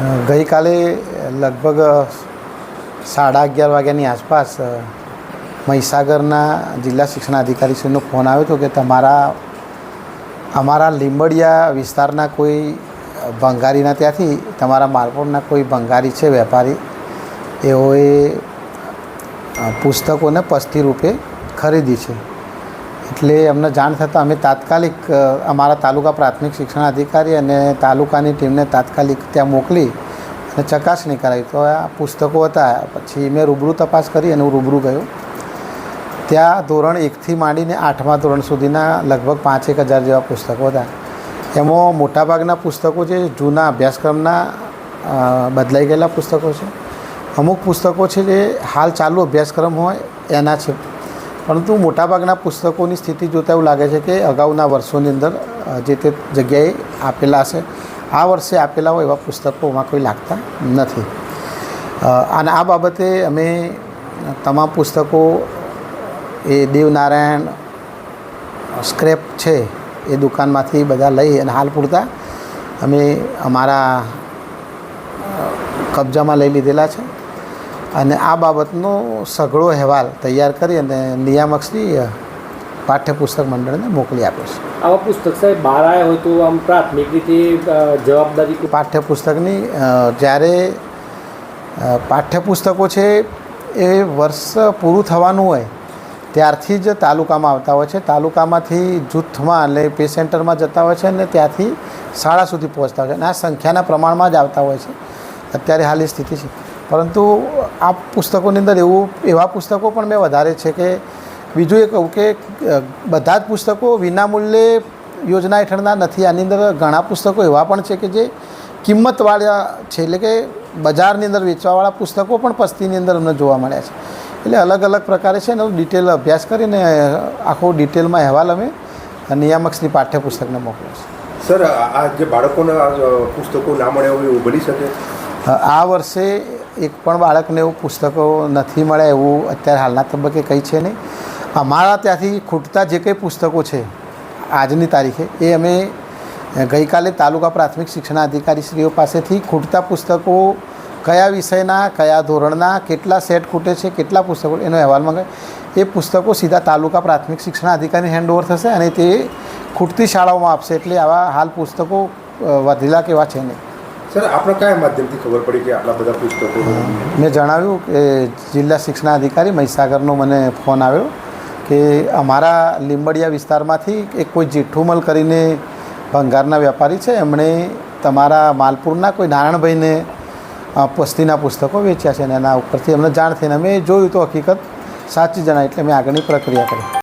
ગઈકાલે લગભગ સાડા અગિયાર વાગ્યાની આસપાસ મહીસાગરના જિલ્લા શિક્ષણાધિકારીશ્રીનો ફોન આવ્યો હતો કે તમારા, અમારા લીંબડિયા વિસ્તારના કોઈ ભંગારીના ત્યાંથી તમારા માલપુરના કોઈ ભંગારી છે વેપારી? એઓએ પુસ્તકોને પસ્તી રૂપે ખરીદી છે. એટલે અમને જાણ થતાં અમે તાત્કાલિક અમારા તાલુકા પ્રાથમિક શિક્ષણ અધિકારી અને તાલુકાની ટીમને તાત્કાલિક ત્યાં મોકલી અને ચકાસણી કરાવી. તો આ પુસ્તકો હતા, પછી મેં રૂબરૂ તપાસ કરી અને હું રૂબરૂ ગયો. ત્યાં ધોરણ એકથી માંડીને આઠમા ધોરણ સુધીના લગભગ પાંચેક હજાર જેવા પુસ્તકો હતા. એમાં મોટાભાગના પુસ્તકો જે જૂના અભ્યાસક્રમના બદલાઈ ગયેલા પુસ્તકો છે. અમુક પુસ્તકો છે જે હાલ ચાલુ અભ્યાસક્રમ હોય, એના છે. પરંતુ મોટાભાગના પુસ્તકોની સ્થિતિ જોતાં એવું લાગે છે કે અગાઉના વર્ષોની અંદર જે તે જગ્યાએ આપેલા હશે, આ વર્ષે આપેલા હોય એવા પુસ્તકોમાં કોઈ લાગતા નથી. અને આ બાબતે અમે તમામ પુસ્તકો, એ દેવનારાયણ સ્ક્રેપ છે એ દુકાનમાંથી બધા લઈ અને હાલ પૂરતા અમે અમારા કબજામાં લઈ લીધેલા છે. અને આ બાબતનો સઘળો અહેવાલ તૈયાર કરી અને નિયામકશ્રી પાઠ્યપુસ્તક મંડળને મોકલી આપે છે. આવા પુસ્તક સાહેબ બહાર આવ્યા હોય તો આમ પ્રાથમિક રીતે જવાબદારી પાઠ્યપુસ્તકની જ્યારે પાઠ્યપુસ્તકો છે એ વર્ષ પૂરું થવાનું હોય ત્યારથી જ તાલુકામાં આવતા હોય છે. તાલુકામાંથી જૂથમાં એટલે પે સેન્ટરમાં જતા હોય છે અને ત્યાંથી શાળા સુધી પહોંચતા હોય છે અને આ સંખ્યાના પ્રમાણમાં જ આવતા હોય છે. અત્યારે હાલની સ્થિતિ છે. પરંતુ આ પુસ્તકોની અંદર એવું, એવા પુસ્તકો પણ મેં વધારે છે કે બીજું એ કહું કે બધા જ પુસ્તકો વિનામૂલ્યે યોજના હેઠળના નથી. આની અંદર ઘણા પુસ્તકો એવા પણ છે કે જે કિંમતવાળા છે. એટલે કે બજારની અંદર વેચવાવાળા પુસ્તકો પણ પસ્તીની અંદર અમને જોવા મળ્યા છે. એટલે અલગ અલગ પ્રકારે છે એનો ડિટેલ અભ્યાસ કરીને આખો ડિટેલમાં અહેવાલ અમે નિયામકશ્રી પાઠ્યપુસ્તકને મોકલ્યો છે. સર, આ જે બાળકોને પુસ્તકો ના હોય એવું બની શકે? આ વર્ષે એક પણ બાળકને એવું પુસ્તકો નથી મળ્યા એવું અત્યારે હાલના તબક્કે કંઈ છે નહીં. અમારા ત્યાંથી ખૂટતા જે કંઈ પુસ્તકો છે આજની તારીખે, એ અમે ગઈકાલે તાલુકા પ્રાથમિક શિક્ષણાધિકારીશ્રીઓ પાસેથી ખૂટતા પુસ્તકો કયા વિષયના, કયા ધોરણના, કેટલા સેટ ખૂટે છે, કેટલા પુસ્તકો, એનો અહેવાલ મંગાવે એ પુસ્તકો સીધા તાલુકા પ્રાથમિક શિક્ષણાધિકારી હેન્ડઓવર થશે અને તે ખૂટતી શાળાઓમાં આપશે. એટલે આવા હાલ પુસ્તકો વધેલા કેવા છે નહીં. સર આપણે કયા માધ્યમથી ખબર પડી કે આટલા બધા પુસ્તકો મેં જણાવ્યું કે જિલ્લા શિક્ષણાધિકારી મહીસાગરનો મને ફોન આવ્યો કે અમારા લીંબડિયા વિસ્તારમાંથી એક કોઈ જેઠુમલ કરીને ભંગારના વેપારી છે. એમણે તમારા માલપુરના કોઈ નારાયણભાઈને પસ્તીના પુસ્તકો વેચ્યા છે અને એના ઉપરથી એમને જાણ થઈને અમે જોયું તો હકીકત સાચી જણાય એટલે મેં આગળની પ્રક્રિયા કરી.